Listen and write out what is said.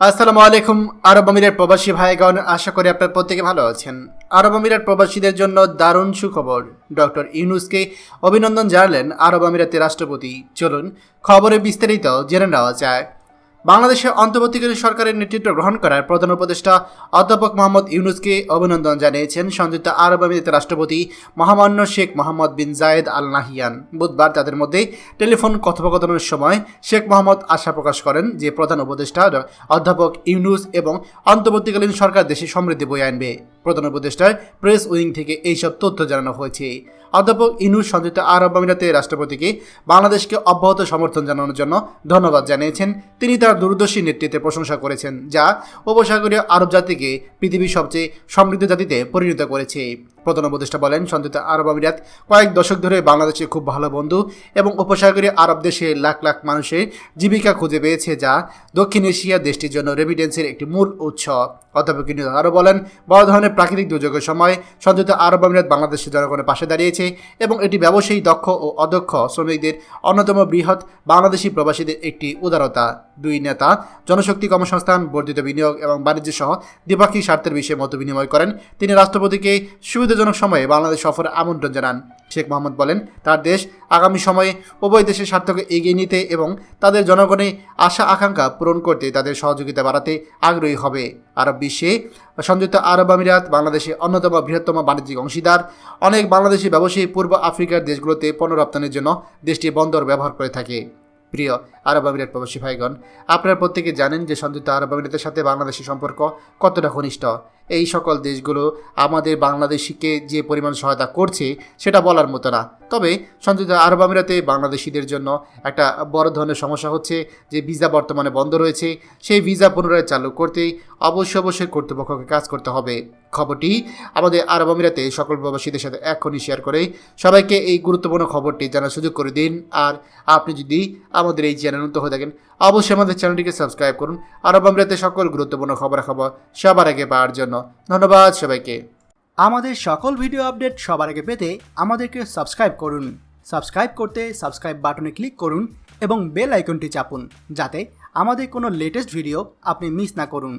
আসসালামু আলাইকুম, আরব আমিরের প্রবাসী ভাইগণ, আশা করি আপনার প্রত্যেকে ভালো আছেন। আরব আমিরের প্রবাসীদের জন্য দারুণ সুখবর। ডক্টর ইউনুসকে অভিনন্দন জানালেন আরব আমিরাতের রাষ্ট্রপতি। চলুন খবরে বিস্তারিত জেনে নেওয়া যায় বাংলাদেশের অন্তর্বর্তীকালীন সরকারের নেতৃত্ব গ্রহণ করার প্রধান উপদেষ্টা অধ্যাপক মোহাম্মদ ইউনুসকে অভিনন্দন জানিয়েছেন সংযুক্ত আরব আমিরাতের রাষ্ট্রপতি মহামান্য শেখ মোহাম্মদ বিন জায়েদ আল নাহিয়ান বুধবার তাদের মধ্যে টেলিফোন কথোপকথনের সময় শেখ মোহাম্মদ আশা প্রকাশ করেন যে প্রধান উপদেষ্টা অধ্যাপক ইউনুস এবং অন্তর্বর্তীকালীন সরকার দেশে সমৃদ্ধি বয়ে আনবে। প্রধান উপদেষ্টার প্রেস উইং থেকে এইসব তথ্য জানানো হয়েছে। অধ্যাপক ইনুস সংযুক্ত আরব আমিরাতের রাষ্ট্রপতিকে বাংলাদেশকে অব্যাহত সমর্থন জানানোর জন্য ধন্যবাদ জানিয়েছেন। তিনি তার দূরদর্শী নেতৃত্বে প্রশংসা করেছেন, যা উপসাগরীয় আরব জাতিকে পৃথিবীর সবচেয়ে সমৃদ্ধ জাতিতে পরিণত করেছে। প্রধান উপদেষ্টা বলেন সংযুক্ত আরব আমিরাত কয়েক দশক ধরে বাংলাদেশের খুব ভালো বন্ধু এবং উপসাগরীয় আরব দেশে লাখ লাখ মানুষের জীবিকা খুঁজে পেয়েছে যা দক্ষিণ এশিয়া দেশটির জন্য রেমিটেন্সের একটি মূল উৎস। অধ্যাপক আরও বলেন, বড় ধরনের প্রাকৃতিক দুর্যোগের সময় সংযুক্ত আরব আমিরাত বাংলাদেশের জনগণের পাশে দাঁড়িয়েছে এবং এটি ব্যবসায়ী, দক্ষ ও অদক্ষ শ্রমিকদের অন্যতম বৃহৎ বাংলাদেশি প্রবাসীদের একটি উদারতা। দুই নেতা, জনশক্তি কর্মসংস্থান, বর্ধিত বিনিয়োগ এবং বাণিজ্য সহ দ্বিপাক্ষিক স্বার্থের বিষয়ে মত বিনিময় করেন। তিনি রাষ্ট্রপতিকে সুবিধাজনক সময়ে বাংলাদেশ সফরে আমন্ত্রণ জানান। শেখ মোহাম্মদ বলেন, তার দেশ আগামী সময়ে উভয় দেশের স্বার্থকে এগিয়ে নিতে এবং তাদের জনগণের আশা আকাঙ্ক্ষা পূরণ করতে তাদের সহযোগিতা বাড়াতে আগ্রহী হবে। আরব বিশ্বে সংযুক্ত আরব আমিরাত বাংলাদেশের অন্যতম বৃহত্তম বাণিজ্যিক অংশীদার। অনেক বাংলাদেশি ব্যবসায়ী পূর্ব আফ্রিকার দেশগুলোতে পণ্য রপ্তানির জন্য দেশটি বন্দর ব্যবহার করে থাকে। প্রিয় আরব আমিরাত প্রবাসী ভাইগণ, আপনারা প্রত্যেকে জানেন যে সংযুক্ত আরব আমিরাতের সাথে বাংলাদেশের সম্পর্ক কতটা ঘনিষ্ঠ। এই সকল দেশগুলো আমাদের বাংলাদেশিকে যে পরিমাণ সহায়তা করছে, সেটা বলার মতো না। তবে সংযুক্ত আরব আমিরাতে বাংলাদেশিদের জন্য একটা বড় ধরনের সমস্যা হচ্ছে যে ভিসা বর্তমানে বন্ধ রয়েছে। সেই ভিসা পুনরায় চালু করতেই অবশ্যই অবশ্যই কর্তৃপক্ষকে কাজ করতে হবে। খবরটি আমাদের আরব আমিরাতে সকল প্রবাসীদের সাথে এখনই শেয়ার করে সবাইকে এই গুরুত্বপূর্ণ খবরটি জানার সুযোগ করে দিন। আর আপনি যদি আমাদের এই চ্যানেল নতুন হয়ে থাকেন, অবশ্যই আমাদের চ্যানেলটিকে সাবস্ক্রাইব করুন আরব আমিরাতে সকল গুরুত্বপূর্ণ খবরাখবর সবার আগে পাওয়ার জন্য ধন্যবাদ সবাইকে। আমাদের সকল ভিডিও আপডেট সবার আগে পেতে আমাদেরকে সাবস্ক্রাইব করুন। সাবস্ক্রাইব করতে সাবস্ক্রাইব বাটনে ক্লিক করুন এবং বেল আইকনটি চাপুন, যাতে আমাদের কোনো লেটেস্ট ভিডিও আপনি মিস না করুন।